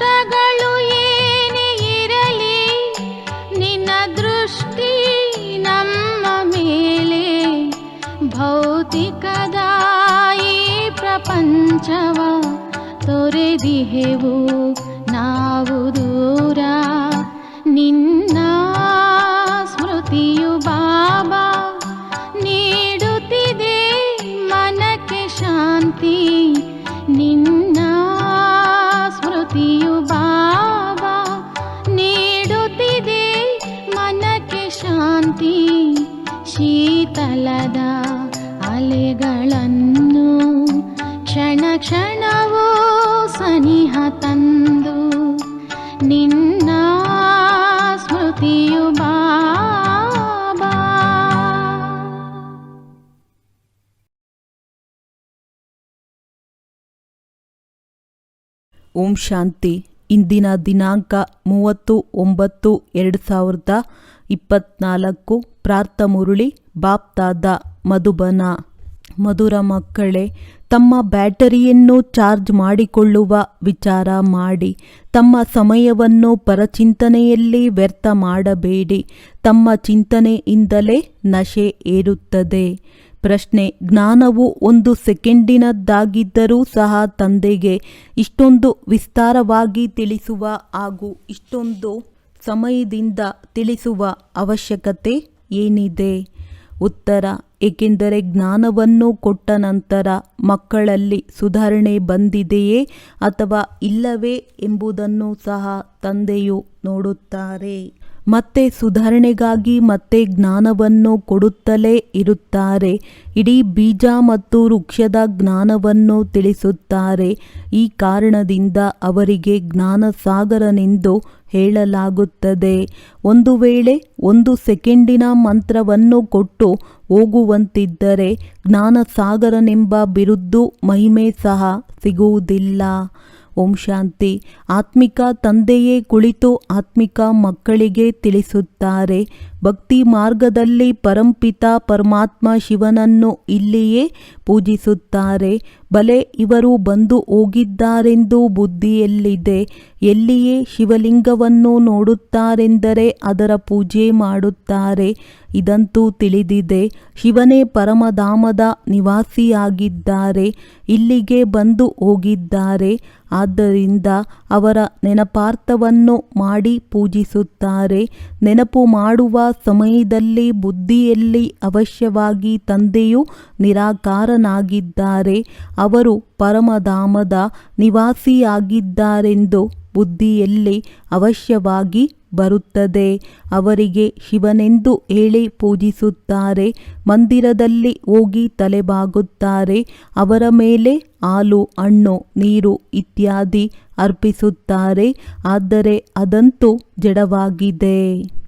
ಕಷ್ಟಗಳು ಏನೇ ಇರಲಿ ನಿನ್ನ ದೃಷ್ಟಿ ನಮ್ಮ ಮೇಲೆ ಭೌತಿಕದ ಈ ಪ್ರಪಂಚವ ತೊರೆದಿಹೆವು ನಾವು ಓಂ ಶಾಂತಿ. ಇಂದಿನ ದಿನಾಂಕ ಮೂವತ್ತು, ಒಂಬತ್ತು, ಎರಡು ಸಾವಿರದ ಇಪ್ಪತ್ನಾಲ್ಕು. ಪ್ರಾರ್ಥ ಮುರುಳಿ ಬಾಪ್ತಾದ ಮಧುಬನ. ಮಧುರ ಮಕ್ಕಳೇ, ತಮ್ಮ ಬ್ಯಾಟರಿಯನ್ನು ಚಾರ್ಜ್ ಮಾಡಿಕೊಳ್ಳುವ ವಿಚಾರ ಮಾಡಿ. ತಮ್ಮ ಸಮಯವನ್ನು ಪರಚಿಂತನೆಯಲ್ಲಿ ವ್ಯರ್ಥ ಮಾಡಬೇಡಿ. ತಮ್ಮ ಚಿಂತನೆಯಿಂದಲೇ ನಶೆ ಏರುತ್ತದೆ. ಪ್ರಶ್ನೆ, ಜ್ಞಾನವು ಒಂದು ಸೆಕೆಂಡಿನದ್ದಾಗಿದ್ದರೂ ಸಹ ತಂದೆಗೆ ಇಷ್ಟೊಂದು ವಿಸ್ತಾರವಾಗಿ ತಿಳಿಸುವ ಹಾಗೂ ಇಷ್ಟೊಂದು ಸಮಯದಿಂದ ತಿಳಿಸುವ ಅವಶ್ಯಕತೆ ಏನಿದೆ? ಉತ್ತರ, ಏಕೆಂದರೆ ಜ್ಞಾನವನ್ನು ಕೊಟ್ಟ ನಂತರ ಮಕ್ಕಳಲ್ಲಿ ಸುಧಾರಣೆ ಬಂದಿದೆಯೇ ಅಥವಾ ಇಲ್ಲವೇ ಎಂಬುದನ್ನು ಸಹ ತಂದೆಯು ನೋಡುತ್ತಾರೆ. ಮತ್ತೆ ಸುಧಾರಣೆಗಾಗಿ ಮತ್ತೆ ಜ್ಞಾನವನ್ನು ಕೊಡುತ್ತಲೇ ಇರುತ್ತಾರೆ. ಇಡೀ ಬೀಜ ಮತ್ತು ವೃಕ್ಷದ ಜ್ಞಾನವನ್ನು ತಿಳಿಸುತ್ತಾರೆ. ಈ ಕಾರಣದಿಂದ ಅವರಿಗೆ ಜ್ಞಾನ ಸಾಗರನೆಂದು ಹೇಳಲಾಗುತ್ತದೆ. ಒಂದು ವೇಳೆ ಒಂದು ಸೆಕೆಂಡಿನ ಮಂತ್ರವನ್ನು ಕೊಟ್ಟು ಹೋಗುವಂತಿದ್ದರೆ ಜ್ಞಾನ ಸಾಗರನೆಂಬ ಬಿರುದ್ದು ಮಹಿಮೆ ಸಹ ಸಿಗುವುದಿಲ್ಲ. ಓಂ ಶಾಂತಿ. ಆತ್ಮಿಕ ತಂದೆಯೇ ಕುಳಿತು ಆತ್ಮಿಕ ಮಕ್ಕಳಿಗೆ ತಿಳಿಸುತ್ತಾರೆ. ಭಕ್ತಿ ಮಾರ್ಗದಲ್ಲಿ ಪರಂಪಿತ ಪರಮಾತ್ಮ ಶಿವನನ್ನು ಇಲ್ಲಿಯೇ ಪೂಜಿಸುತ್ತಾರೆ. ಬಲೆ ಇವರು ಬಂದು ಹೋಗಿದ್ದಾರೆಂದು ಬುದ್ಧಿಯಲ್ಲಿದೆ. ಎಲ್ಲಿಯೇ ಶಿವಲಿಂಗವನ್ನು ನೋಡುತ್ತಾರೆಂದರೆ ಅದರ ಪೂಜೆ ಮಾಡುತ್ತಾರೆ. ಇದಂತೂ ತಿಳಿದಿದೆ. ಶಿವನೇ ಪರಮಧಾಮದ ನಿವಾಸಿಯಾಗಿದ್ದಾರೆ. ಇಲ್ಲಿಗೆ ಬಂದು ಹೋಗಿದ್ದಾರೆ. ಆದ್ದರಿಂದ ಅವರ ನೆನಪಾರ್ಥವನ್ನು ಮಾಡಿ ಪೂಜಿಸುತ್ತಾರೆ. ನೆನಪು ಮಾಡುವ ಸಮಯದಲ್ಲಿ ಬುದ್ಧಿಯಲ್ಲಿ ಅವಶ್ಯವಾಗಿ ತಂದೆಯು ನಿರಾಕಾರನಾಗಿದ್ದಾರೆ. ಅವರು ಪರಮಧಾಮದ ನಿವಾಸಿಯಾಗಿದ್ದಾರೆಂದು ಬುದ್ಧಿಯಲ್ಲಿ ಅವಶ್ಯವಾಗಿ ಬರುತ್ತದೆ. ಅವರಿಗೆ ಶಿವನೆಂದು ಹೇಳಿ ಪೂಜಿಸುತ್ತಾರೆ. ಮಂದಿರದಲ್ಲಿ ಹೋಗಿ ತಲೆಬಾಗುತ್ತಾರೆ. ಅವರ ಮೇಲೆ ಹಾಲು, ಹಣ್ಣು, ನೀರು ಇತ್ಯಾದಿ ಅರ್ಪಿಸುತ್ತಾರೆ. ಆದರೆ ಅದಂತೂ ಜಡವಾಗಿದೆ.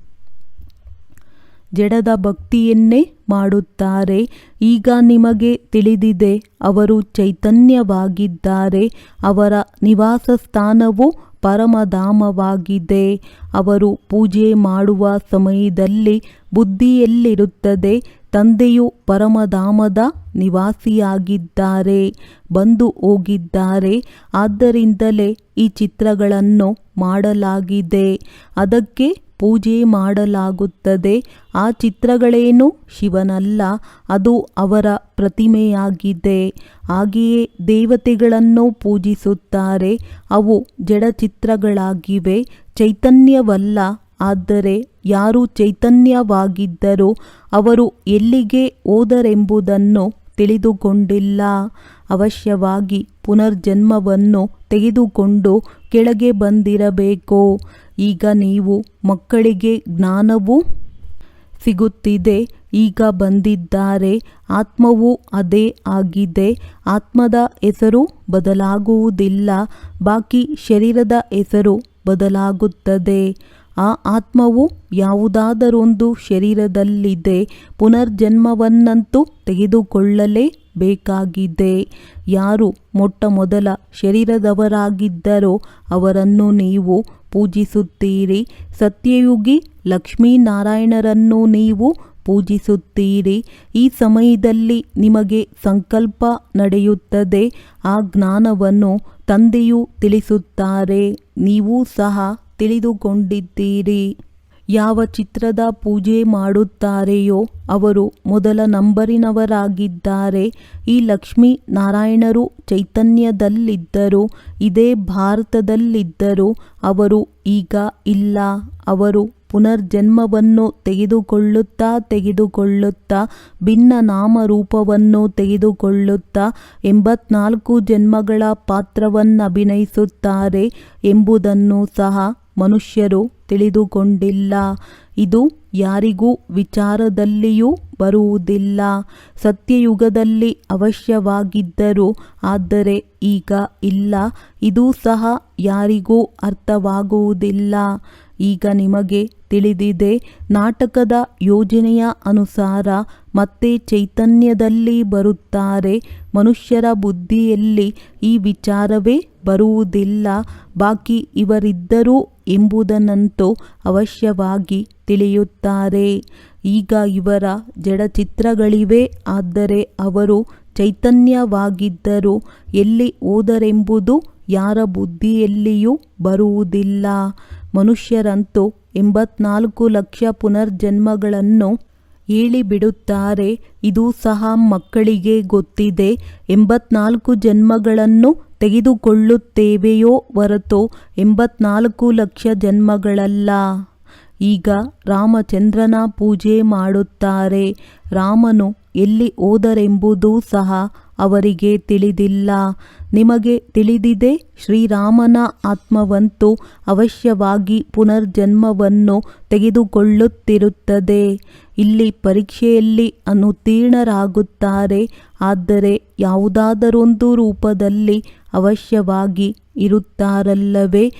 ಜಡದ ಭಕ್ತಿಯನ್ನೇ ಮಾಡುತ್ತಾರೆ. ಈಗ ನಿಮಗೆ ತಿಳಿದಿದೆ, ಅವರು ಚೈತನ್ಯವಾಗಿದ್ದಾರೆ. ಅವರ ನಿವಾಸ ಸ್ಥಾನವು ಪರಮಧಾಮವಾಗಿದೆ. ಅವರು ಪೂಜೆ ಮಾಡುವ ಸಮಯದಲ್ಲಿ ಬುದ್ಧಿಯಲ್ಲಿರುತ್ತದೆ. ತಂದೆಯು ಪರಮಧಾಮದ ನಿವಾಸಿಯಾಗಿದ್ದಾರೆ, ಬಂದು ಹೋಗಿದ್ದಾರೆ. ಆದ್ದರಿಂದಲೇ ಈ ಚಿತ್ರಗಳನ್ನು ಮಾಡಲಾಗಿದೆ. ಅದಕ್ಕೆ ಪೂಜೆ ಮಾಡಲಾಗುತ್ತದೆ. ಆ ಚಿತ್ರಗಳೇನು? ಶಿವನಲ್ಲ, ಅದು ಅವರ ಪ್ರತಿಮೆಯಾಗಿದೆ. ಹಾಗೆಯೇ ದೇವತೆಗಳನ್ನು ಪೂಜಿಸುತ್ತಾರೆ. ಅವು ಜಡಚಿತ್ರಗಳಾಗಿವೆ. ಚೈತನ್ಯವಲ್ಲ, ಆದರೆ ಯಾರು ಚೈತನ್ಯವಾಗಿದ್ದರೂ ಅವರು ಎಲ್ಲಿಗೆ ಹೋದರೆಂಬುದನ್ನು ತಿಳಿದುಕೊಂಡಿಲ್ಲ. ಅವಶ್ಯವಾಗಿ ಪುನರ್ಜನ್ಮವನ್ನು ತೆಗೆದುಕೊಂಡು ಕೆಳಗೆ ಬಂದಿರಬೇಕು. ಈಗ ನೀವು ಮಕ್ಕಳಿಗೆ ಜ್ಞಾನವು ಸಿಗುತ್ತಿದೆ. ಈಗ ಬಂದಿದ್ದಾರೆ. ಆತ್ಮವು ಅದೇ ಆಗಿದೆ. ಆತ್ಮದ ಹೆಸರು ಬದಲಾಗುವುದಿಲ್ಲ. ಬಾಕಿ ಶರೀರದ ಹೆಸರು ಬದಲಾಗುತ್ತದೆ. ಆ ಆತ್ಮವು ಯಾವುದಾದರೊಂದು ಶರೀರದಲ್ಲಿದೆ. ಪುನರ್ಜನ್ಮವನ್ನಂತೂ ತೆಗೆದುಕೊಳ್ಳಲೇ ಬೇಕಾಗಿದೆ ಯಾರು ಮೊಟ್ಟ ಮೊದಲ ಶರೀರದವರಾಗಿದ್ದರೋ ಅವರನ್ನು ನೀವು ಪೂಜಿಸುತ್ತೀರಿ. ಸತ್ಯಯುಗಿ ಲಕ್ಷ್ಮೀನಾರಾಯಣರನ್ನು ನೀವು ಪೂಜಿಸುತ್ತೀರಿ. ಈ ಸಮಯದಲ್ಲಿ ನಿಮಗೆ ಸಂಕಲ್ಪ ನಡೆಯುತ್ತದೆ. ಆ ಜ್ಞಾನವನ್ನು ತಂದೆಯು ತಿಳಿಸುತ್ತಾರೆ. ನೀವು ಸಹ ತಿಳಿದುಕೊಂಡಿದ್ದೀರಿ. ಯಾವ ಚಿತ್ರದ ಪೂಜೆ ಮಾಡುತ್ತಾರೆಯೋ ಅವರು ಮೊದಲ ನಂಬರಿನವರಾಗಿದ್ದಾರೆ. ಈ ಲಕ್ಷ್ಮೀ ನಾರಾಯಣರು ಚೈತನ್ಯದಲ್ಲಿದ್ದರು, ಇದೇ ಭಾರತದಲ್ಲಿದ್ದರು. ಅವರು ಈಗ ಇಲ್ಲ, ಅವರು ಪುನರ್ಜನ್ಮವನ್ನು ತೆಗೆದುಕೊಳ್ಳುತ್ತಾ ತೆಗೆದುಕೊಳ್ಳುತ್ತಾ, ಭಿನ್ನ ನಾಮರೂಪವನ್ನು ತೆಗೆದುಕೊಳ್ಳುತ್ತಾ, ಎಂಬತ್ನಾಲ್ಕು ಜನ್ಮಗಳ ಪಾತ್ರವನ್ನು ಅಭಿನಯಿಸುತ್ತಾರೆ ಎಂಬುದನ್ನು ಸಹ ಮನುಷ್ಯರು ತಿಳಿದುಕೊಂಡಿಲ್ಲ. ಇದು ಯಾರಿಗೂ ವಿಚಾರದಲ್ಲಿಯೂ ಬರುವುದಿಲ್ಲ. ಸತ್ಯಯುಗದಲ್ಲಿ ಅವಶ್ಯವಾಗಿದ್ದರು ಆದರೆ ಈಗ ಇಲ್ಲ. ಇದು ಸಹ ಯಾರಿಗೂ ಅರ್ಥವಾಗುವುದಿಲ್ಲ. ಈಗ ನಿಮಗೆ ತಿಳಿದಿದೆ, ನಾಟಕದ ಯೋಜನೆಯ ಅನುಸಾರ ಮತ್ತೆ ಚೈತನ್ಯದಲ್ಲಿ ಬರುತ್ತಾರೆ. ಮನುಷ್ಯರ ಬುದ್ಧಿಯಲ್ಲಿ ಈ ವಿಚಾರವೇ ಬರುವುದಿಲ್ಲ. ಬಾಕಿ ಇವರಿದ್ದರು ಎಂಬುದನ್ನಂತೂ ಅವಶ್ಯವಾಗಿ ತಿಳಿಯುತ್ತಾರೆ. ಈಗ ಇವರ ಜಡಚಿತ್ರಗಳಿವೆ. ಆದರೆ ಅವರು ಚೈತನ್ಯವಾಗಿದ್ದರು ಎಲ್ಲಿ ಹೋದರೆಂಬುದು ಯಾರ ಬುದ್ಧಿಯಲ್ಲಿಯೂ ಬರುವುದಿಲ್ಲ. ಮನುಷ್ಯರಂತೂ ಎಂಬತ್ನಾಲ್ಕು ಲಕ್ಷ ಪುನರ್ಜನ್ಮಗಳನ್ನು ಹೇಳಿಬಿಡುತ್ತಾರೆ, ಇದು ಸಹ ಮಕ್ಕಳಿಗೆ ಗೊತ್ತಿದೆ. ಎಂಬತ್ನಾಲ್ಕು ಜನ್ಮಗಳನ್ನು ತೆಗೆದುಕೊಳ್ಳುತ್ತೇವೆಯೋ ಹೊರತು ಎಂಬತ್ನಾಲ್ಕು ಲಕ್ಷ ಜನ್ಮಗಳಲ್ಲ. ಈಗ ರಾಮಚಂದ್ರನ ಪೂಜೆ ಮಾಡುತ್ತಾರೆ. ರಾಮನು ಎಲ್ಲಿ ಹೋದರೆಂಬುದೂ ಸಹ ಅವರಿಗೆ ತಿಳಿದಿಲ್ಲ. ನಿಮಗೆ ತಿಳಿದಿದೆ, ಶ್ರೀರಾಮನ ಆತ್ಮವಂತೂ ಅವಶ್ಯವಾಗಿ ಪುನರ್ಜನ್ಮವನ್ನು ತೆಗೆದುಕೊಳ್ಳುತ್ತಿರುತ್ತದೆ. ಇಲ್ಲಿ ಪರೀಕ್ಷೆಯಲ್ಲಿ ಅನುತ್ತೀರ್ಣರಾಗುತ್ತಾರೆ ಆದರೆ ಯಾವುದಾದರೊಂದು ರೂಪದಲ್ಲಿ ಅವಶ್ಯವಾಗಿ ಇರುತ್ತಾರಲ್ಲವೇ?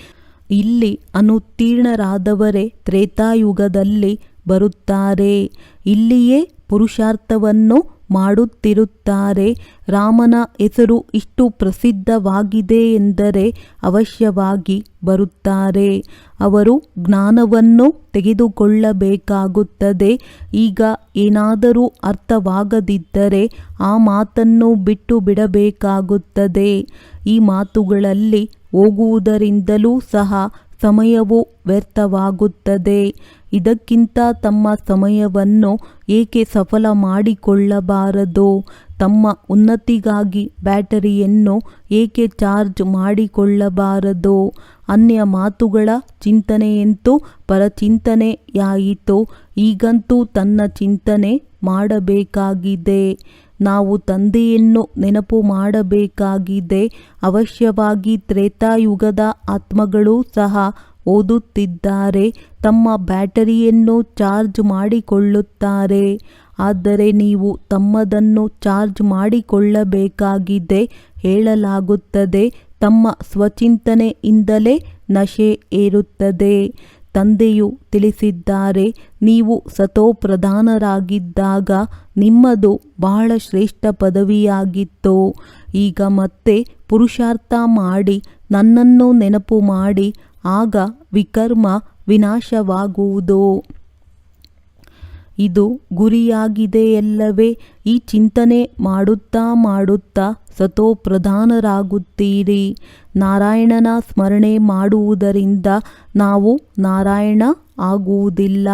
ಇಲ್ಲಿ ಅನುತ್ತೀರ್ಣರಾದವರೇ ತ್ರೇತಾಯುಗದಲ್ಲಿ ಬರುತ್ತಾರೆ. ಇಲ್ಲಿಯೇ ಪುರುಷಾರ್ಥವನ್ನು ಮಾಡುತ್ತಿರುತ್ತಾರೆ. ರಾಮನ ಹೆಸರು ಇಷ್ಟು ಪ್ರಸಿದ್ಧವಾಗಿದೆ ಎಂದರೆ ಅವಶ್ಯವಾಗಿ ಬರುತ್ತಾರೆ. ಅವರು ಜ್ಞಾನವನ್ನು ತೆಗೆದುಕೊಳ್ಳಬೇಕಾಗುತ್ತದೆ. ಈಗ ಏನಾದರೂ ಅರ್ಥವಾಗದಿದ್ದರೆ ಆ ಮಾತನ್ನು ಬಿಟ್ಟು ಬಿಡಬೇಕಾಗುತ್ತದೆ. ಈ ಮಾತುಗಳಲ್ಲಿ ಹೋಗುವುದರಿಂದಲೂ ಸಹ ಸಮಯವು ವ್ಯರ್ಥವಾಗುತ್ತದೆ. ಇದಕ್ಕಿಂತ ತಮ್ಮ ಸಮಯವನ್ನು ಏಕೆ ಸಫಲ ಮಾಡಿಕೊಳ್ಳಬಾರದು? ತಮ್ಮ ಉನ್ನತಿಗಾಗಿ ಬ್ಯಾಟರಿಯನ್ನು ಏಕೆ ಚಾರ್ಜ್ ಮಾಡಿಕೊಳ್ಳಬಾರದು? ಅನ್ಯ ಮಾತುಗಳ ಚಿಂತನೆಯಂತೂ ಪರಚಿಂತನೆಯಾಯಿತು. ಈಗಂತೂ ತನ್ನ ಚಿಂತನೆ ಮಾಡಬೇಕಾಗಿದೆ. ನಾವು ತಂದೆಯನ್ನು ನೆನಪು ಮಾಡಬೇಕಾಗಿದೆ. ಅವಶ್ಯವಾಗಿ ತ್ರೇತಾಯುಗದ ಆತ್ಮಗಳು ಸಹ ಓದುತ್ತಿದ್ದಾರೆ. ತಮ್ಮ ಬ್ಯಾಟರಿಯನ್ನು ಚಾರ್ಜ್ ಮಾಡಿಕೊಳ್ಳುತ್ತಾರೆ. ಆದರೆ ನೀವು ತಮ್ಮದನ್ನು ಚಾರ್ಜ್ ಮಾಡಿಕೊಳ್ಳಬೇಕಾಗಿದೆ ಹೇಳಲಾಗುತ್ತದೆ. ತಮ್ಮ ಸ್ವಚಿಂತನೆಯಿಂದಲೇ ನಶೆ ಏರುತ್ತದೆ. ತಂದೆಯು ತಿಳಿಸಿದ್ದಾರೆ, ನೀವು ಸತೋಪ್ರಧಾನರಾಗಿದ್ದಾಗ ನಿಮ್ಮದು ಬಹಳ ಶ್ರೇಷ್ಠ ಪದವಿಯಾಗಿತ್ತು. ಈಗ ಮತ್ತೆ ಪುರುಷಾರ್ಥ ಮಾಡಿ, ನನ್ನನ್ನು ನೆನಪು ಮಾಡಿ, ಆಗ ವಿಕರ್ಮ ವಿನಾಶವಾಗುವುದು. ಇದು ಗುರಿಯಾಗಿದೆಯಲ್ಲವೇ? ಈ ಚಿಂತನೆ ಮಾಡುತ್ತಾ ಮಾಡುತ್ತಾ ಸತೋಪ್ರಧಾನರಾಗುತ್ತೀರಿ ನಾರಾಯಣನ ಸ್ಮರಣೆ ಮಾಡುವುದರಿಂದ ನಾವು ನಾರಾಯಣ ಆಗುವುದಿಲ್ಲ.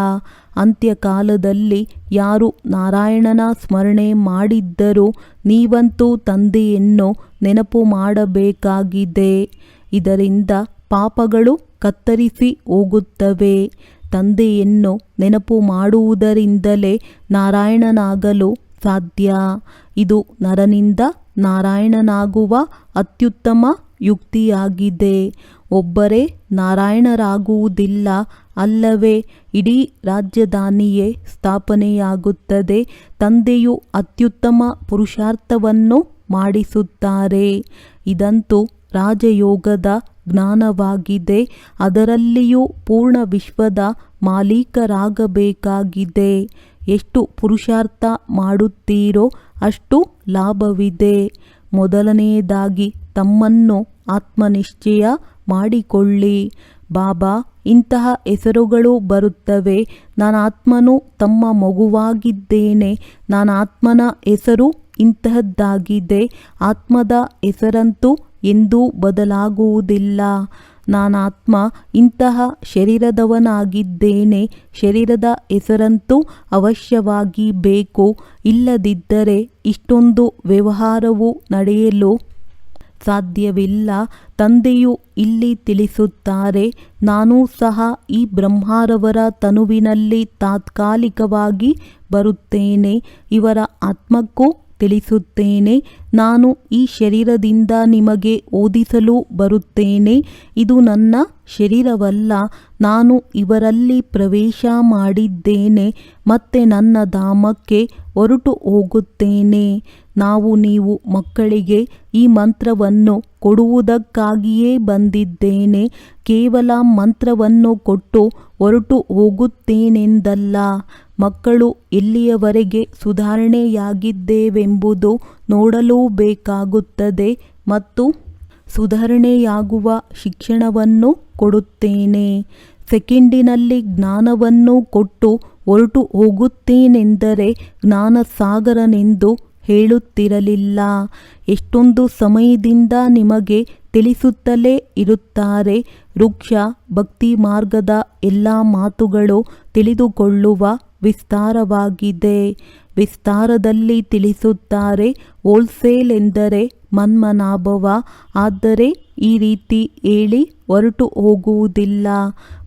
ಅಂತ್ಯಕಾಲದಲ್ಲಿ ಯಾರು ನಾರಾಯಣನ ಸ್ಮರಣೆ ಮಾಡಿದ್ದರೂ ನೀವಂತೂ ತಂದೆಯನ್ನು ನೆನಪು ಮಾಡಬೇಕಾಗಿದೆ. ಇದರಿಂದ ಪಾಪಗಳು ಕತ್ತರಿಸಿ ಹೋಗುತ್ತವೆ. ತಂದೆಯನ್ನು ನೆನಪು ಮಾಡುವುದರಿಂದಲೇ ನಾರಾಯಣನಾಗಲು ಸಾಧ್ಯ. ಇದು ನರನಿಂದ ನಾರಾಯಣನಾಗುವ ಅತ್ಯುತ್ತಮ ಯುಕ್ತಿಯಾಗಿದೆ. ಒಬ್ಬರೇ ನಾರಾಯಣರಾಗುವುದಿಲ್ಲ ಅಲ್ಲವೇ, ಇಡೀ ರಾಜಧಾನಿಯೇ ಸ್ಥಾಪನೆಯಾಗುತ್ತದೆ. ತಂದೆಯು ಅತ್ಯುತ್ತಮ ಪುರುಷಾರ್ಥವನ್ನು ಮಾಡಿಸುತ್ತಾರೆ. ಇದಂತೂ ರಾಜಯೋಗದ ಜ್ಞಾನವಾಗಿದೆ, ಅದರಲ್ಲಿಯೂ ಪೂರ್ಣ ವಿಶ್ವದ ಮಾಲೀಕರಾಗಬೇಕಾಗಿದೆ. ಎಷ್ಟು ಪುರುಷಾರ್ಥ ಮಾಡುತ್ತೀರೋ ಅಷ್ಟು ಲಾಭವಿದೆ. ಮೊದಲನೆಯದಾಗಿ ತಮ್ಮನ್ನು ಆತ್ಮನಿಶ್ಚಯ ಮಾಡಿಕೊಳ್ಳಿ. ಬಾಬಾ, ಇಂತಹ ಹೆಸರುಗಳು ಬರುತ್ತವೆ. ನಾನು ಆತ್ಮನು ತಮ್ಮ ಮಗುವಾಗಿದ್ದೇನೆ. ನಾನು ಆತ್ಮನ ಹೆಸರು ಇಂತಹದ್ದಾಗಿದೆ. ಆತ್ಮದ ಹೆಸರಂತೂ ಎಂದೂ ಬದಲಾಗುವುದಿಲ್ಲ. ನಾನಾತ್ಮ ಇಂತಹ ಶರೀರದವನಾಗಿದ್ದೇನೆ. ಶರೀರದ ಹೆಸರಂತೂ ಅವಶ್ಯವಾಗಿ ಬೇಕು. ಇಲ್ಲದಿದ್ದರೆ ಇಷ್ಟೊಂದು ವ್ಯವಹಾರವು ನಡೆಯಲು ಸಾಧ್ಯವಿಲ್ಲ. ತಂದೆಯು ಇಲ್ಲಿ ತಿಳಿಸುತ್ತಾರೆ, ನಾನೂ ಸಹ ಈ ಬ್ರಹ್ಮಾರವರ ತನುವಿನಲ್ಲಿ ತಾತ್ಕಾಲಿಕವಾಗಿ ಬರುತ್ತೇನೆ. ಇವರ ಆತ್ಮಕ್ಕೂ ತಿಳಿಸುತ್ತೇನೆ. ನಾನು ಈ ಶರೀರದಿಂದ ನಿಮಗೆ ಓದಿಸಲು ಬರುತ್ತೇನೆ. ಇದು ನನ್ನ ಶರೀರವಲ್ಲ. ನಾನು ಇವರಲ್ಲಿ ಪ್ರವೇಶ ಮಾಡಿದ್ದೇನೆ. ಮತ್ತೆ ನನ್ನ ಧಾಮಕ್ಕೆ ಹೊರಟು ಹೋಗುತ್ತೇನೆ. ನಾವು ನೀವು ಮಕ್ಕಳಿಗೆ ಈ ಮಂತ್ರವನ್ನು ಕೊಡುವುದಕ್ಕಾಗಿಯೇ ಬಂದಿದ್ದೇನೆ. ಕೇವಲ ಮಂತ್ರವನ್ನು ಕೊಟ್ಟು ಹೊರಟು ಹೋಗುತ್ತೇನೆಂದಲ್ಲ. ಮಕ್ಕಳು ಎಲ್ಲಿಯವರೆಗೆ ಸುಧಾರಣೆಯಾಗಿದ್ದೇವೆಂಬುದು ನೋಡಲೂ ಬೇಕಾಗುತ್ತದೆ ಮತ್ತು ಸುಧಾರಣೆಯಾಗುವ ಶಿಕ್ಷಣವನ್ನು ಕೊಡುತ್ತೇನೆ. ಸೆಕೆಂಡಿನಲ್ಲಿ ಜ್ಞಾನವನ್ನು ಕೊಟ್ಟು ಹೊರಟು ಹೋಗುತ್ತೇನೆಂದರೆ ಜ್ಞಾನಸಾಗರನೆಂದು ಹೇಳುತ್ತಿರಲಿಲ್ಲ. ಎಷ್ಟೊಂದು ಸಮಯದಿಂದ ನಿಮಗೆ ತಿಳಿಸುತ್ತಲೇ ಇರುತ್ತಾರೆ ವೃಕ್ಷ ಭಕ್ತಿ ಮಾರ್ಗದ ಎಲ್ಲ ಮಾತುಗಳು ತಿಳಿದುಕೊಳ್ಳುವ ವಿಸ್ತಾರವಾಗಿದೆ. ವಿಸ್ತಾರದಲ್ಲಿ ತಿಳಿಸುತ್ತಾರೆ ಹೋಲ್ಸೇಲ್ ಎಂದರೆ ಮನ್ಮನಾಭವ. ಆದರೆ ಈ ರೀತಿ ಹೇಳಿ ಹೊರಟು ಹೋಗುವುದಿಲ್ಲ.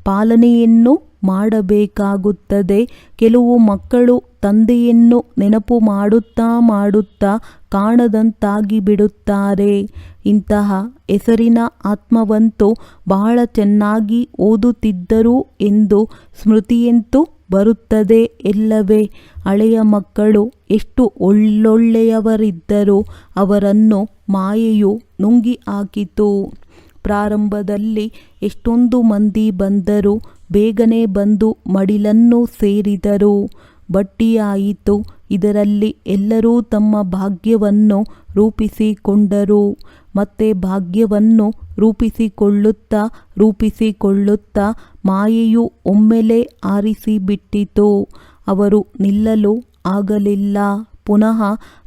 ಪಾಲನೆಯನ್ನು ಮಾಡಬೇಕಾಗುತ್ತದೆ. ಕೆಲವು ಮಕ್ಕಳು ತಂದೆಯನ್ನು ನೆನಪು ಮಾಡುತ್ತಾ ಮಾಡುತ್ತಾ ಕಾಣದಂತಾಗಿ ಬಿಡುತ್ತಾರೆ. ಇಂತಹ ಹೆಸರಿನ ಆತ್ಮವಂತೂ ಬಹಳ ಚೆನ್ನಾಗಿ ಓದುತ್ತಿದ್ದರು ಎಂದು ಸ್ಮೃತಿಯಂತೂ ಬರುತ್ತದೆ ಎಲ್ಲವೇ? ಹಳೆಯ ಮಕ್ಕಳು ಎಷ್ಟು ಒಳ್ಳೊಳ್ಳೆಯವರಿದ್ದರೂ ಅವರನ್ನು ಮಾಯೆಯು ನುಂಗಿ ಹಾಕಿತು. ಪ್ರಾರಂಭದಲ್ಲಿ ಎಷ್ಟೊಂದು ಮಂದಿ ಬಂದರು ಬೇಗನೆ ಬಂದು ಮಡಿಲನ್ನು ಸೇರಿದರು. ಬಟ್ಟಿಯಾಯಿತು. ಇದರಲ್ಲಿ ಎಲ್ಲರೂ ತಮ್ಮ ಭಾಗ್ಯವನ್ನು ರೂಪಿಸಿಕೊಂಡರು. ಮತ್ತೆ ಭಾಗ್ಯವನ್ನು ರೂಪಿಸಿಕೊಳ್ಳುತ್ತಾ ರೂಪಿಸಿಕೊಳ್ಳುತ್ತಾ ಮಾಯೆಯು ಒಮ್ಮೆಲೆ ಆರಿಸಿಬಿಟ್ಟಿತು. ಅವರು ನಿಲ್ಲಲು ಆಗಲಿಲ್ಲ. ಪುನಃ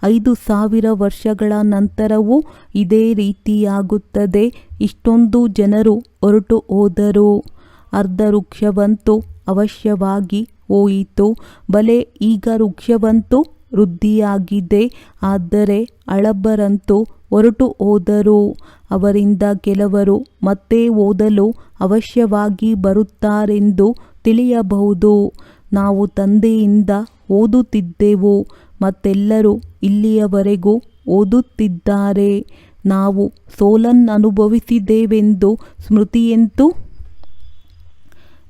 ಐದು ಸಾವಿರ ವರ್ಷಗಳ ನಂತರವೂ ಇದೇ ರೀತಿಯಾಗುತ್ತದೆ. ಇಷ್ಟೊಂದು ಜನರು ಹೊರಟು ಹೋದರು. ಅರ್ಧ ವೃಕ್ಷವಂತೂ ಅವಶ್ಯವಾಗಿ ಹೋಯಿತು. ಬಲೆ ಈಗ ವೃಕ್ಷವಂತೂ ವೃದ್ಧಿಯಾಗಿದೆ. ಆದರೆ ಹಳಬರಂತೂ ಹೊರಟು ಹೋದರು. ಅವರಿಂದ ಕೆಲವರು, ಮತ್ತೆ ಓದಲು ಅವಶ್ಯವಾಗಿ ಬರುತ್ತಾರೆಂದು ತಿಳಿಯಬಹುದು. ನಾವು ತಂದೆಯಿಂದ ಓದುತ್ತಿದ್ದೆವು, ಮತ್ತೆಲ್ಲರೂ ಇಲ್ಲಿಯವರೆಗೂ ಓದುತ್ತಿದ್ದಾರೆ. ನಾವು ಸೋಲನ್ನು ಅನುಭವಿಸಿದ್ದೇವೆಂದು ಸ್ಮೃತಿಯಂತೂ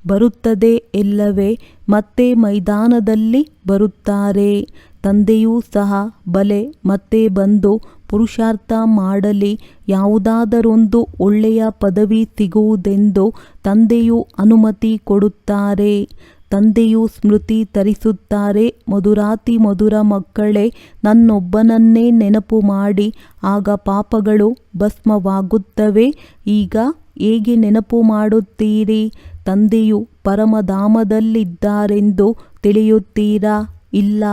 ಬರುತ್ತದೆ ಎಲ್ಲವೇ, ಮತ್ತೆ ಮೈದಾನದಲ್ಲಿ ಬರುತ್ತಾರೆ. ತಂದೆಯೂ ಸಹ ಬಲೆ ಮತ್ತೆ ಬಂದು ಪುರುಷಾರ್ಥ ಮಾಡಲಿ ಯಾವುದಾದರೊಂದು ಒಳ್ಳೆಯ ಪದವಿ ಸಿಗುವುದೆಂದು ತಂದೆಯು ಅನುಮತಿ ಕೊಡುತ್ತಾರೆ. ತಂದೆಯು ಸ್ಮೃತಿ ತರಿಸುತ್ತಾರೆ. ಮಧುರಾತಿ ಮಧುರ ಮಕ್ಕಳೇ, ನನ್ನೊಬ್ಬನನ್ನೇ ನೆನಪು ಮಾಡಿ. ಆಗ ಪಾಪಗಳು ಭಸ್ಮವಾಗುತ್ತವೆ. ಈಗ ಹೇಗೆ ನೆನಪು ಮಾಡುತ್ತೀರಿ? ತಂದೆಯು ಪರಮಧಾಮದಲ್ಲಿದ್ದಾರೆಂದು ತಿಳಿಯುತ್ತೀರಾ? ಇಲ್ಲ,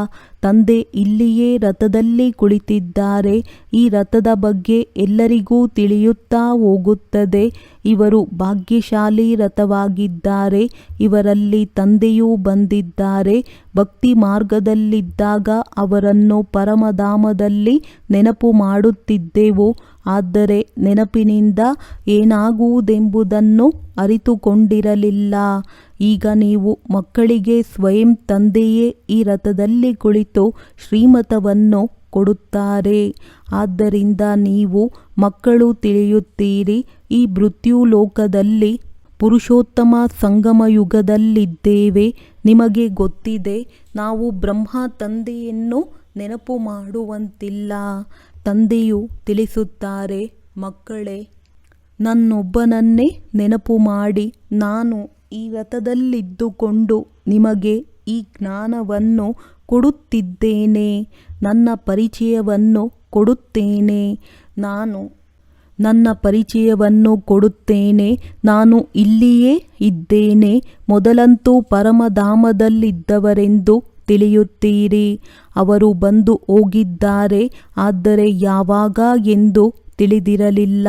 ತಂದೆ ಇಲ್ಲಿಯೇ ರಥದಲ್ಲಿ ಕುಳಿತಿದ್ದಾರೆ. ಈ ರಥದ ಬಗ್ಗೆ ಎಲ್ಲರಿಗೂ ತಿಳಿಯುತ್ತಾ ಹೋಗುತ್ತದೆ. ಇವರು ಭಾಗ್ಯಶಾಲಿ ರಥವಾಗಿದ್ದಾರೆ. ಇವರಲ್ಲಿ ತಂದೆಯೂ ಬಂದಿದ್ದಾರೆ. ಭಕ್ತಿ ಮಾರ್ಗದಲ್ಲಿದ್ದಾಗ ಅವರನ್ನು ಪರಮಧಾಮದಲ್ಲಿ ನೆನಪು ಮಾಡುತ್ತಿದ್ದೆವು. ಆದರೆ ನೆನಪಿನಿಂದ ಏನಾಗುವುದೆಂಬುದನ್ನು ಅರಿತುಕೊಂಡಿರಲಿಲ್ಲ. ಈಗ ನೀವು ಮಕ್ಕಳಿಗೆ ಸ್ವಯಂ ತಂದೆಯೇ ಈ ರಥದಲ್ಲಿ ಕುಳಿತು ಶ್ರೀಮತವನ್ನು ಕೊಡುತ್ತಾರೆ. ಆದ್ದರಿಂದ ನೀವು ಮಕ್ಕಳು ತಿಳಿಯುತ್ತೀರಿ, ಈ ಮೃತ್ಯುಲೋಕದಲ್ಲಿ, ಪುರುಷೋತ್ತಮ ಸಂಗಮ ಯುಗದಲ್ಲಿದ್ದೇವೆ ನಿಮಗೆ ಗೊತ್ತಿದೆ, ನಾವು ಬ್ರಹ್ಮ ತಂದೆಯನ್ನು ನೆನಪು ಮಾಡುವಂತಿಲ್ಲ, ತಂದೆಯು ತಿಳಿಸುತ್ತಾರೆ, ಮಕ್ಕಳೇ, ನನ್ನೊಬ್ಬನನ್ನೇ ನೆನಪು ಮಾಡಿ, ನಾನು ಈ ವ್ರತದಲ್ಲಿದ್ದುಕೊಂಡು ನಿಮಗೆ ಈ ಜ್ಞಾನವನ್ನು ಕೊಡುತ್ತಿದ್ದೇನೆ, ನನ್ನ ಪರಿಚಯವನ್ನು ಕೊಡುತ್ತೇನೆ, ನಾನು ನನ್ನ ಪರಿಚಯವನ್ನು ಕೊಡುತ್ತೇನೆ, ನಾನು ಇಲ್ಲಿಯೇ ಇದ್ದೇನೆ, ಮೊದಲಂತೂ ಪರಮಧಾಮದಲ್ಲಿದ್ದವರೆಂದು ತಿಳಿಯುತ್ತೀರಿ. ಅವರು ಬಂದು ಹೋಗಿದ್ದಾರೆ, ಆದರೆ ಯಾವಾಗ ಎಂದು ತಿಳಿದಿರಲಿಲ್ಲ.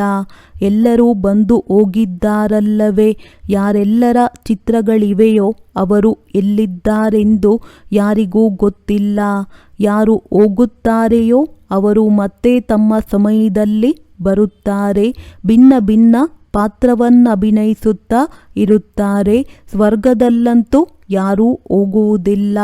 ಎಲ್ಲರೂ ಬಂದು ಹೋಗಿದ್ದಾರಲ್ಲವೇ? ಯಾರೆಲ್ಲರ ಚಿತ್ರಗಳಿವೆಯೋ ಅವರು ಎಲ್ಲಿದ್ದಾರೆಂದು ಯಾರಿಗೂ ಗೊತ್ತಿಲ್ಲ. ಯಾರು ಹೋಗುತ್ತಾರೆಯೋ ಅವರು ಮತ್ತೆ ತಮ್ಮ ಸಮಯದಲ್ಲಿ ಬರುತ್ತಾರೆ. ಭಿನ್ನ ಭಿನ್ನ ಪಾತ್ರವನ್ನಭಿನಯಿಸುತ್ತಾ ಇರುತ್ತಾರೆ. ಸ್ವರ್ಗದಲ್ಲಂತೂ ಯಾರೂ ಹೋಗುವುದಿಲ್ಲ.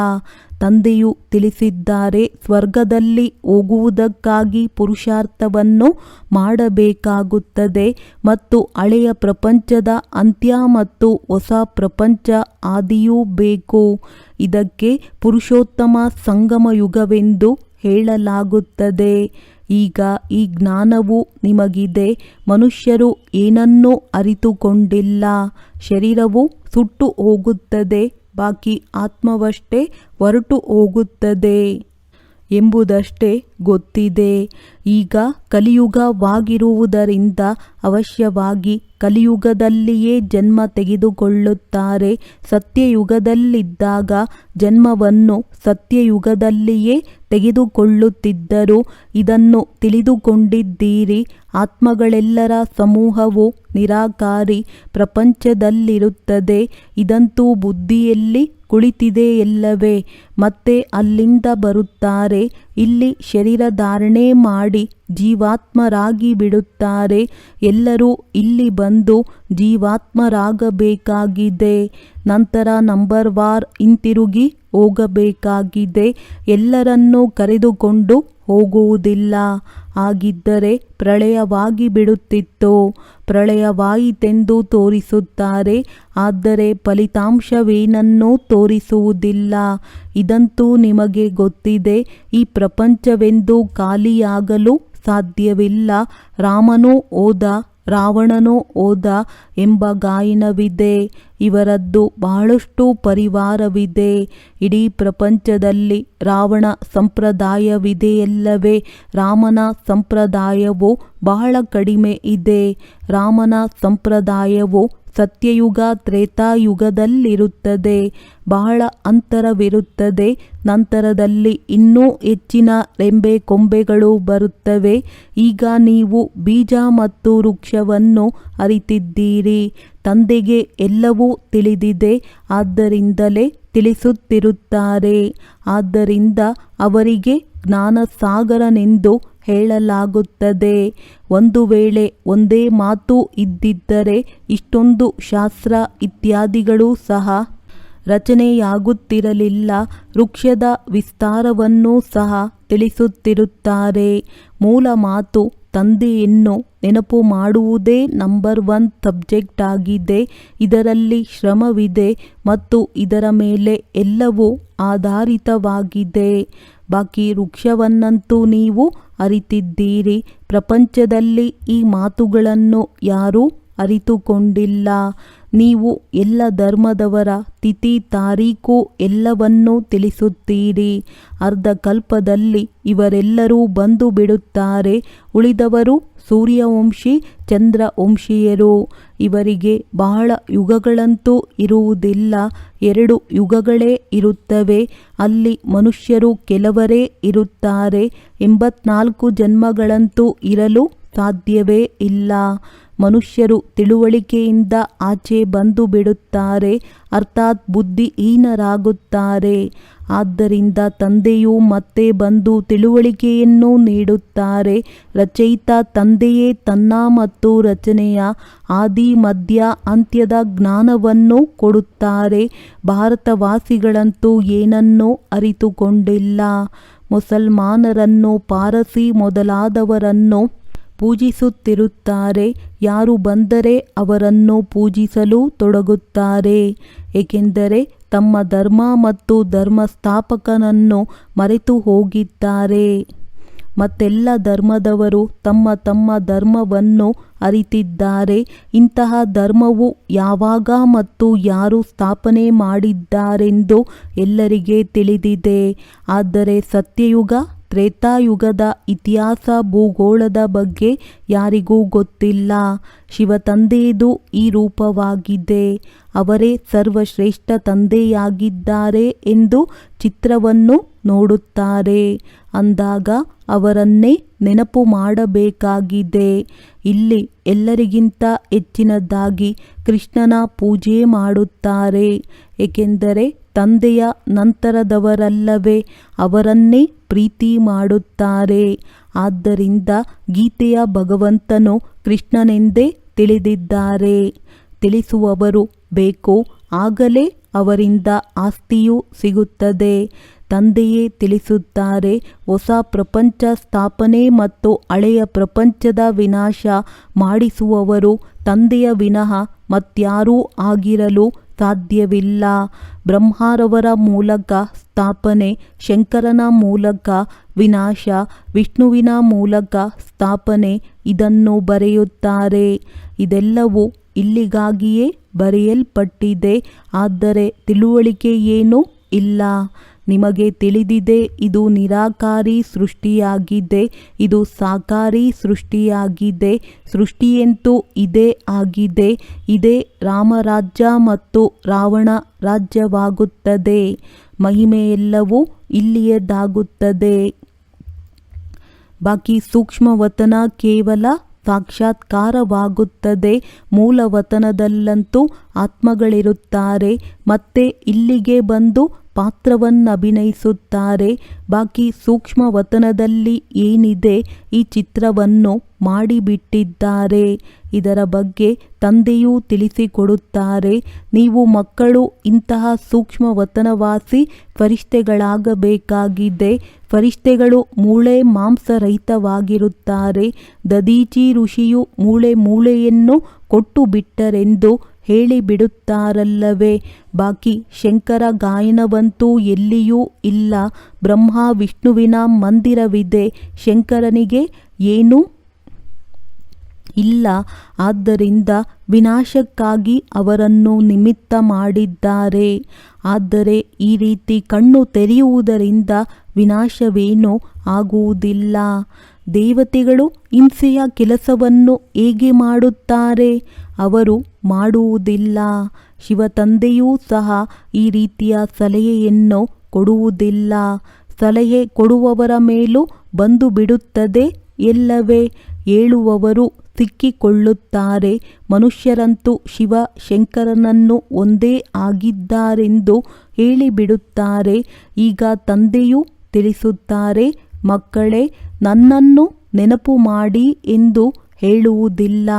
ತಂದೆಯು ತಿಳಿಸಿದ್ದಾರೆ, ಸ್ವರ್ಗದಲ್ಲಿ ಹೋಗುವುದಕ್ಕಾಗಿ ಪುರುಷಾರ್ಥವನ್ನು ಮಾಡಬೇಕಾಗುತ್ತದೆ ಮತ್ತು ಹಳೆಯ ಪ್ರಪಂಚದ ಅಂತ್ಯ ಮತ್ತು ಹೊಸ ಪ್ರಪಂಚ ಆದಿಯೂ ಬೇಕು. ಇದಕ್ಕೆ ಪುರುಷೋತ್ತಮ ಸಂಗಮ ಯುಗವೆಂದು ಹೇಳಲಾಗುತ್ತದೆ. ಈಗ ಈ ಜ್ಞಾನವು ನಿಮಗಿದೆ, ಮನುಷ್ಯರು ಏನನ್ನೂ ಅರಿತುಕೊಂಡಿಲ್ಲ. ಶರೀರವು ಸುಟ್ಟು ಹೋಗುತ್ತದೆ ಬಾಕಿ ಆತ್ಮವಷ್ಟೇ ಹೊರಟು ಹೋಗುತ್ತದೆ ಎಂಬುದಷ್ಟೇ ಗೊತ್ತಿದೆ. ಈಗ ಕಲಿಯುಗವಾಗಿರುವುದರಿಂದ ಅವಶ್ಯವಾಗಿ ಕಲಿಯುಗದಲ್ಲಿಯೇ ಜನ್ಮ ತೆಗೆದುಕೊಳ್ಳುತ್ತಾರೆ. ಸತ್ಯಯುಗದಲ್ಲಿದ್ದಾಗ ಜನ್ಮವನ್ನು ಸತ್ಯಯುಗದಲ್ಲಿಯೇ ತೆಗೆದುಕೊಳ್ಳುತ್ತಿದ್ದರು ಇದನ್ನು ತಿಳಿದುಕೊಂಡಿದ್ದೀರಿ. ಆತ್ಮಗಳೆಲ್ಲರ ಸಮೂಹವು ನಿರಾಕಾರಿ ಪ್ರಪಂಚದಲ್ಲಿರುತ್ತದೆ. ಇದಂತೂ ಬುದ್ಧಿಯಲ್ಲಿ ಕುಳಿತಿದೆ ಎಲ್ಲವೇ. ಮತ್ತೆ ಅಲ್ಲಿಂದ ಬರುತ್ತಾರೆ. ಇಲ್ಲಿ ಶರೀರ ಧಾರಣೆ ಮಾಡಿ ಜೀವಾತ್ಮರಾಗಿ ಬಿಡುತ್ತಾರೆ. ಎಲ್ಲರೂ ಇಲ್ಲಿ ಬಂದು ಜೀವಾತ್ಮರಾಗಬೇಕಾಗಿದೆ. ನಂತರ ನಂಬರ್ ವಾರ್ ಹಿಂತಿರುಗಿ ಹೋಗಬೇಕಾಗಿದೆ. ಎಲ್ಲರನ್ನೂ ಕರೆದುಕೊಂಡು ಹೋಗುವುದಿಲ್ಲ. ಹಾಗಿದ್ದರೆ ಪ್ರಳಯವಾಗಿ ಬಿಡುತ್ತಿತ್ತು. ಪ್ರಳಯವಾಯಿತೆಂದು ತೋರಿಸುತ್ತಾರೆ. ಆದರೆ ಫಲಿತಾಂಶವೇನನ್ನೂ ತೋರಿಸುವುದಿಲ್ಲ. ಇದಂತೂ ನಿಮಗೆ ಗೊತ್ತಿದೆ, ಈ ಪ್ರಪಂಚವೆಂದು ಖಾಲಿಯಾಗಲು ಸಾಧ್ಯವಿಲ್ಲ. ರಾಮನೂ ಹೋದ ರಾವಣನೂ ಓದ ಎಂಬ ಗಾಯನವಿದೆ. ಇವರದ್ದು ಬಹಳಷ್ಟು ಪರಿವಾರವಿದೆ. ಇಡೀ ಪ್ರಪಂಚದಲ್ಲಿ ರಾವಣ ಸಂಪ್ರದಾಯವಿದೆಯಲ್ಲವೇ ರಾಮನ ಸಂಪ್ರದಾಯವು ಬಹಳ ಕಡಿಮೆ ಇದೆ. ರಾಮನ ಸಂಪ್ರದಾಯವು ಸತ್ಯಯುಗ ತ್ರೇತಾಯುಗದಲ್ಲಿರುತ್ತದೆ. ಬಹಳ ಅಂತರವಿರುತ್ತದೆ. ನಂತರದಲ್ಲಿ ಇನ್ನೂ ಹೆಚ್ಚಿನ ರೆಂಬೆ ಕೊಂಬೆಗಳು ಬರುತ್ತವೆ. ಈಗ ನೀವು ಬೀಜ ಮತ್ತು ವೃಕ್ಷವನ್ನು ಅರಿತಿದ್ದೀರಿ. ತಂದೆಗೆ ಎಲ್ಲವೂ ತಿಳಿದಿದೆ. ಆದ್ದರಿಂದಲೇ ತಿಳಿಸುತ್ತಿರುತ್ತಾರೆ. ಆದ್ದರಿಂದ ಅವರಿಗೆ ಜ್ಞಾನಸಾಗರನೆಂದು ಹೇಳಲಾಗುತ್ತದೆ. ಒಂದು ವೇಳೆ ಒಂದೇ ಮಾತು ಇದ್ದಿದ್ದರೆ ಇಷ್ಟೊಂದು ಶಾಸ್ತ್ರ ಇತ್ಯಾದಿಗಳು ಸಹ ರಚನೆಯಾಗುತ್ತಿರಲಿಲ್ಲ. ವೃಕ್ಷದ ವಿಸ್ತಾರವನ್ನು ಸಹ ತಿಳಿಸುತ್ತಿರುತ್ತಾರೆ. ಮೂಲ ಮಾತು ತಂದೆಯನ್ನು ನೆನಪು ಮಾಡುವುದೇ ನಂಬರ್ ಒನ್ ಸಬ್ಜೆಕ್ಟ್ ಆಗಿದೆ. ಇದರಲ್ಲಿ ಶ್ರಮವಿದೆ ಮತ್ತು ಇದರ ಮೇಲೆ ಎಲ್ಲವೂ ಆಧಾರಿತವಾಗಿದೆ. ಬಾಕಿ ವೃಕ್ಷವನ್ನಂತೂ ನೀವು ಅರಿತಿದ್ದೀರಿ. ಪ್ರಪಂಚದಲ್ಲಿ ಈ ಮಾತುಗಳನ್ನು ಯಾರೂ ಅರಿತುಕೊಂಡಿಲ್ಲ. ನೀವು ಎಲ್ಲ ಧರ್ಮದವರ ತಿಥಿ ತಾರೀಕು ಎಲ್ಲವನ್ನೂ ತಿಳಿಸುತ್ತೀರಿ. ಅರ್ಧ ಕಲ್ಪದಲ್ಲಿ ಇವರೆಲ್ಲರೂ ಬಂದು ಬಿಡುತ್ತಾರೆ. ಉಳಿದವರು ಸೂರ್ಯವಂಶಿ, ಚಂದ್ರವಂಶೀಯರು. ಇವರಿಗೆ ಬಹಳ ಯುಗಗಳಂತೂ ಇರುವುದಿಲ್ಲ. ಎರಡು ಯುಗಗಳೇ ಇರುತ್ತವೆ. ಅಲ್ಲಿ ಮನುಷ್ಯರು ಕೆಲವರೇ ಇರುತ್ತಾರೆ. ಎಂಬತ್ನಾಲ್ಕು ಜನ್ಮಗಳಂತೂ ಇರಲು ಸಾಧ್ಯವೇ ಇಲ್ಲ. ಮನುಷ್ಯರು ತಿಳುವಳಿಕೆಯಿಂದ ಆಚೆ ಬಂದು ಬಿಡುತ್ತಾರೆ, ಅರ್ಥಾತ್ ಬುದ್ಧಿಹೀನರಾಗುತ್ತಾರೆ. ಆದ್ದರಿಂದ ತಂದೆಯು ಮತ್ತೆ ಬಂದು ತಿಳುವಳಿಕೆಯನ್ನು ನೀಡುತ್ತಾರೆ. ರಚಯಿತ ತಂದೆಯೇ ತನ್ನ ಮತ್ತು ರಚನೆಯ ಆದಿ ಮಧ್ಯ ಅಂತ್ಯದ ಜ್ಞಾನವನ್ನು ಕೊಡುತ್ತಾರೆ. ಭಾರತವಾಸಿಗಳಂತೂ ಏನನ್ನೂ ಅರಿತುಕೊಂಡಿಲ್ಲ. ಮುಸಲ್ಮಾನರನ್ನು ಪಾರಸಿ ಮೊದಲಾದವರನ್ನು ಪೂಜಿಸುತ್ತಿರುತ್ತಾರೆ. ಯಾರು ಬಂದರೆ ಅವರನ್ನು ಪೂಜಿಸಲು ತೊಡಗುತ್ತಾರೆ. ಏಕೆಂದರೆ ತಮ್ಮ ಧರ್ಮ ಮತ್ತು ಧರ್ಮಸ್ಥಾಪಕನನ್ನು ಮರೆತು ಹೋಗಿದ್ದಾರೆ. ಮತ್ತೆಲ್ಲ ಧರ್ಮದವರು ತಮ್ಮ ತಮ್ಮ ಧರ್ಮವನ್ನು ಅರಿತಿದ್ದಾರೆ. ಇಂತಹ ಧರ್ಮವು ಯಾವಾಗ ಮತ್ತು ಯಾರು ಸ್ಥಾಪನೆ ಮಾಡಿದ್ದಾರೆಂದು ಎಲ್ಲರಿಗೆ ತಿಳಿದಿದೆ. ಆದರೆ ಸತ್ಯಯುಗ ತ್ರೇತಾಯುಗದ ಇತಿಹಾಸ ಭೂಗೋಳದ ಬಗ್ಗೆ ಯಾರಿಗೂ ಗೊತ್ತಿಲ್ಲ. ಶಿವ ತಂದೆಯದು ಈ ರೂಪವಾಗಿದೆ. ಅವರೇ ಸರ್ವಶ್ರೇಷ್ಠ ತಂದೆಯಾಗಿದ್ದಾರೆ ಎಂದು ಚಿತ್ರವನ್ನು ನೋಡುತ್ತಾರೆ. ಅಂದಾಗ ಅವರನ್ನೇ ನೆನಪು ಮಾಡಬೇಕಾಗಿದೆ. ಇಲ್ಲಿ ಎಲ್ಲರಿಗಿಂತ ಹೆಚ್ಚಿನದಾಗಿ ಕೃಷ್ಣನ ಪೂಜೆ ಮಾಡುತ್ತಾರೆ. ಏಕೆಂದರೆ ತಂದೆಯ ನಂತರದವರಲ್ಲವೇ ಅವರನ್ನೇ ಪ್ರೀತಿ ಮಾಡುತ್ತಾರೆ. ಆದ್ದರಿಂದ ಗೀತೆಯ ಭಗವಂತನು ಕೃಷ್ಣನೆಂದೇ ತಿಳಿದಿದ್ದಾರೆ. ತಿಳಿಸುವವರು ಬೇಕು ಆಗಲೇ ಅವರಿಂದ ಆಸ್ತಿಯೂ ಸಿಗುತ್ತದೆ. ತಂದೆಯೇ ತಿಳಿಸುತ್ತಾರೆ, ಹೊಸ ಪ್ರಪಂಚ ಸ್ಥಾಪನೆ ಮತ್ತು ಹಳೆಯ ಪ್ರಪಂಚದ ವಿನಾಶ ಮಾಡಿಸುವವರು ತಂದೆಯ ವಿನಃ ಮತ್ಯಾರೂ ಆಗಿರಲು ಸಾಧ್ಯವಿಲ್ಲ. ಬ್ರಹ್ಮರವರ ಮೂಲಕ ಸ್ಥಾಪನೆ, ಶಂಕರನ ಮೂಲಕ ವಿನಾಶ, ವಿಷ್ಣುವಿನ ಮೂಲಕ ಸ್ಥಾಪನೆ ಇದನ್ನು ಬರೆಯುತ್ತಾರೆ. ಇದೆಲ್ಲವೂ ಇಲ್ಲಿಗಾಗಿಯೇ ಬರೆಯಲ್ಪಟ್ಟಿದೆ. ಆದರೆ ತಿಳುವಳಿಕೆ ಏನೂ ಇಲ್ಲ. ನಿಮಗೆ ತಿಳಿದಿದೆ, ಇದು ನಿರಾಕಾರಿ ಸೃಷ್ಟಿಯಾಗಿದೆ, ಇದು ಸಾಕಾರಿ ಸೃಷ್ಟಿಯಾಗಿದೆ, ಸೃಷ್ಟಿಯಂತೂ ಇದೇ ಆಗಿದೆ, ಇದೇ ರಾಮರಾಜ್ಯ ಮತ್ತು ರಾವಣ ರಾಜ್ಯವಾಗುತ್ತದೆ, ಮಹಿಮೆಯೆಲ್ಲವೂ ಇಲ್ಲಿಯದಾಗುತ್ತದೆ. ಬಾಕಿ ಸೂಕ್ಷ್ಮವತನ ಕೇವಲ ಸಾಕ್ಷಾತ್ಕಾರವಾಗುತ್ತದೆ, ಮೂಲವತನದಲ್ಲಂತೂ ಆತ್ಮಗಳಿರುತ್ತಾರೆ, ಮತ್ತೆ ಇಲ್ಲಿಗೆ ಬಂದು ಪಾತ್ರವನ್ನಭಿನಯಿಸುತ್ತಾರೆ ಬಾಕಿ ಸೂಕ್ಷ್ಮ ವತನದಲ್ಲಿ ಏನಿದೆ ಈ ಚಿತ್ರವನ್ನು ಮಾಡಿಬಿಟ್ಟಿದ್ದಾರೆ. ಇದರ ಬಗ್ಗೆ ತಂದೆಯೂ ತಿಳಿಸಿಕೊಡುತ್ತಾರೆ. ನೀವು ಮಕ್ಕಳು, ಇಂತಹ ಸೂಕ್ಷ್ಮ ವತನವಾಸಿ ಫರಿಷ್ಠೆಗಳಾಗಬೇಕಾಗಿದೆ. ಫರಿಷ್ಠೆಗಳು ಮೂಳೆ ಮಾಂಸರಹಿತವಾಗಿರುತ್ತಾರೆ. ದದೀಚಿ ಋಷಿಯು ಮೂಳೆ ಮೂಳೆಯನ್ನು ಕೊಟ್ಟು ಬಿಟ್ಟರೆಂದು ಹೇಳಿಬಿಡುತ್ತಾರಲ್ಲವೇ? ಬಾಕಿ ಶಂಕರ ಗಾಯನವಂತೂ ಎಲ್ಲಿಯೂ ಇಲ್ಲ. ಬ್ರಹ್ಮ ವಿಷ್ಣುವಿನ ಮಂದಿರವಿದೆ. ಶಂಕರನಿಗೆ ಏನೂ ಇಲ್ಲ. ಆದ್ದರಿಂದ ವಿನಾಶಕ್ಕಾಗಿ ಅವರನ್ನು ನಿಮಿತ್ತ ಮಾಡಿದ್ದಾರೆ. ಆದರೆ ಈ ರೀತಿ ಕಣ್ಣು ತೆರೆಯುವುದರಿಂದ ವಿನಾಶವೇನೂ ಆಗುವುದಿಲ್ಲ. ದೇವತೆಗಳು ಹಿಂಸೆಯ ಕೆಲಸವನ್ನು ಹೇಗೆ ಮಾಡುತ್ತಾರೆ? ಅವರು ಮಾಡುವುದಿಲ್ಲ. ಶಿವ ತಂದೆಯೂ ಸಹ ಈ ರೀತಿಯ ಸಲಹೆಯನ್ನು ಕೊಡುವುದಿಲ್ಲ. ಸಲಹೆ ಕೊಡುವವರ ಮೇಲೂ ಬಂದು ಬಿಡುತ್ತದೆ ಎಲ್ಲವೇ ಹೇಳುವವರು ಸಿಕ್ಕಿಕೊಳ್ಳುತ್ತಾರೆ. ಮನುಷ್ಯರಂತೂ ಶಿವ ಶಂಕರನನ್ನು ಒಂದೇ ಆಗಿದ್ದಾರೆಂದು ಹೇಳಿಬಿಡುತ್ತಾರೆ. ಈಗ ತಂದೆಯೂ ತಿಳಿಸುತ್ತಾರೆ, ಮಕ್ಕಳೇ, ನನ್ನನ್ನು ನೆನಪು ಮಾಡಿ ಎಂದು ಹೇಳುವುದಿಲ್ಲ.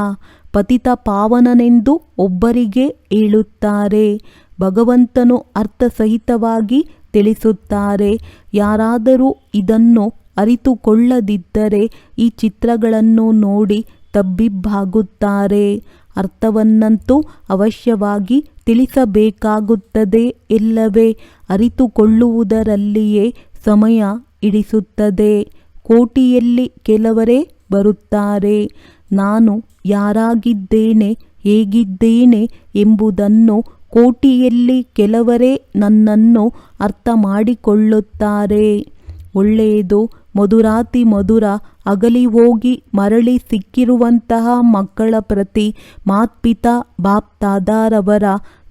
ಪತಿತ ಪಾವನನೆಂದು ಒಬ್ಬರಿಗೆ ಹೇಳುತ್ತಾರೆ. ಭಗವಂತನು ಅರ್ಥಸಹಿತವಾಗಿ ತಿಳಿಸುತ್ತಾರೆ. ಯಾರಾದರೂ ಇದನ್ನು ಅರಿತುಕೊಳ್ಳದಿದ್ದರೆ ಈ ಚಿತ್ರಗಳನ್ನು ನೋಡಿ ತಬ್ಬಿಬ್ಬಾಗುತ್ತಾರೆ. ಅರ್ಥವನ್ನಂತೂ ಅವಶ್ಯವಾಗಿ ತಿಳಿಸಬೇಕಾಗುತ್ತದೆ ಇಲ್ಲವೇ ಅರಿತುಕೊಳ್ಳುವುದರಲ್ಲಿಯೇ ಸಮಯ ಹಿಡಿಸುತ್ತದೆ ಕೋಟಿಯಲ್ಲಿ ಕೆಲವರೇ ಬರುತ್ತಾರೆ. ನಾನು ಯಾರಾಗಿದ್ದೇನೆ, ಹೇಗಿದ್ದೇನೆ ಎಂಬುದನ್ನು ಕೋಟಿಯಲ್ಲಿ ಕೆಲವರೇ ನನ್ನನ್ನು ಅರ್ಥ ಮಾಡಿಕೊಳ್ಳುತ್ತಾರೆ ಒಳ್ಳೆಯದು, ಮಧುರಾತಿ ಮಧುರ, ಅಗಲಿ ಹೋಗಿ ಮರಳಿ ಸಿಕ್ಕಿರುವಂತಹ ಮಕ್ಕಳ ಪ್ರತಿ ಮಾತ್ಪಿತಾ ಬಾಪ್ತಾದಾರವರ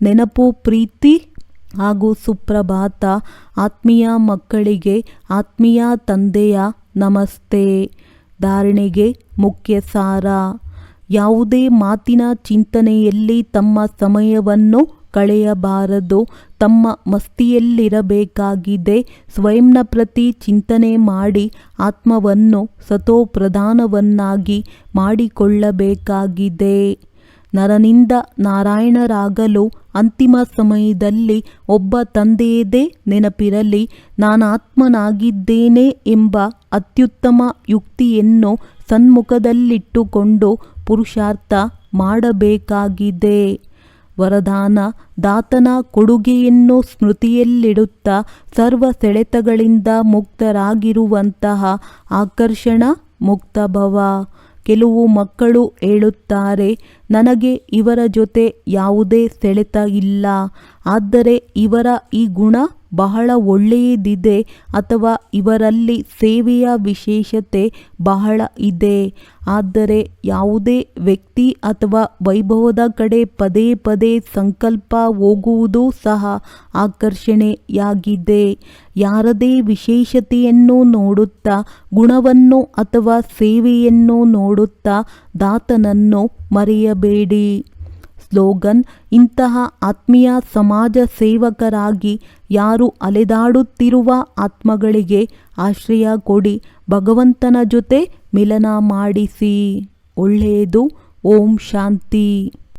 ನೆನಪು, ಪ್ರೀತಿ ಹಾಗೂ ಸುಪ್ರಭಾತ. ಆತ್ಮೀಯ ಮಕ್ಕಳಿಗೆ, ಆತ್ಮೀಯ ತಂದೆಯ ನಮಸ್ತೆ. ಧಾರಣೆಗೆ ಮುಖ್ಯ ಸಾರ. ಯಾವುದೇ ಮಾತಿನ ಚಿಂತನೆಯಲ್ಲಿ ತಮ್ಮ ಸಮಯವನ್ನು ಕಳೆಯಬಾರದು. ತಮ್ಮ ಮಸ್ತಿಯಲ್ಲಿರಬೇಕಾಗಿದೆ. ಸ್ವಯಂನ ಪ್ರತಿ ಚಿಂತನೆ ಮಾಡಿ ಆತ್ಮವನ್ನು ಸತೋಪ್ರಧಾನವನ್ನಾಗಿ ಮಾಡಿಕೊಳ್ಳಬೇಕಾಗಿದೆ. ನರನಿಂದ ನಾರಾಯಣರಾಗಲು ಅಂತಿಮ ಸಮಯದಲ್ಲಿ ಒಬ್ಬ ತಂದೆಯದೇ ನೆನಪಿರಲಿ. ನಾನಾತ್ಮನಾಗಿದ್ದೇನೆ ಎಂಬ ಅತ್ಯುತ್ತಮ ಯುಕ್ತಿಯನ್ನು ಸನ್ಮುಖದಲ್ಲಿಟ್ಟುಕೊಂಡು ಪುರುಷಾರ್ಥ ಮಾಡಬೇಕಾಗಿದೆ. ವರದಾನ ದಾತನ ಕೊಡುಗೆಯನ್ನು ಸ್ಮೃತಿಯಲ್ಲಿಡುತ್ತಾ ಸರ್ವ ಸೆಳೆತಗಳಿಂದ ಮುಕ್ತರಾಗಿರುವಂತಹ ಆಕರ್ಷಣ ಮುಕ್ತಭವ. ಕೆಲವು ಮಕ್ಕಳು ಹೇಳುತ್ತಾರೆ, ನನಗೆ ಇವರ ಜೊತೆ ಯಾವುದೇ ಸೆಳೆತ ಇಲ್ಲ. ಆದರೆ ಇವರ ಈ ಗುಣ ಬಹಳ ಒಳ್ಳೆಯದಿದೆ ಅಥವಾ ಇವರಲ್ಲಿ ಸೇವೆಯ ವಿಶೇಷತೆ ಬಹಳ ಇದೆ. ಆದರೆ ಯಾವುದೇ ವ್ಯಕ್ತಿ ಅಥವಾ ವೈಭವದ ಕಡೆ ಪದೇ ಪದೇ ಸಂಕಲ್ಪ ಹೋಗುವುದೂ ಸಹ ಆಕರ್ಷಣೆಯಾಗಿದೆ. ಯಾರದೇ ವಿಶೇಷತೆಯನ್ನು ನೋಡುತ್ತಾ, ಗುಣವನ್ನು ಅಥವಾ ಸೇವೆಯನ್ನು ನೋಡುತ್ತಾ ದಾತನನ್ನು ಮರೆಯಬೇಡಿ. ಸ್ಲೋಗನ್, ಇಂತಹ ಆತ್ಮೀಯ ಸಮಾಜ ಸೇವಕರಾಗಿ ಯಾರು ಅಲೆದಾಡುತ್ತಿರುವ ಆತ್ಮಗಳಿಗೆ ಆಶ್ರಯ ಕೊಡಿ ಭಗವಂತನ ಜೊತೆ ಮಿಲನ ಮಾಡಿಸಿ. ಒಳ್ಳೆಯದು. ಓಂ ಶಾಂತಿ.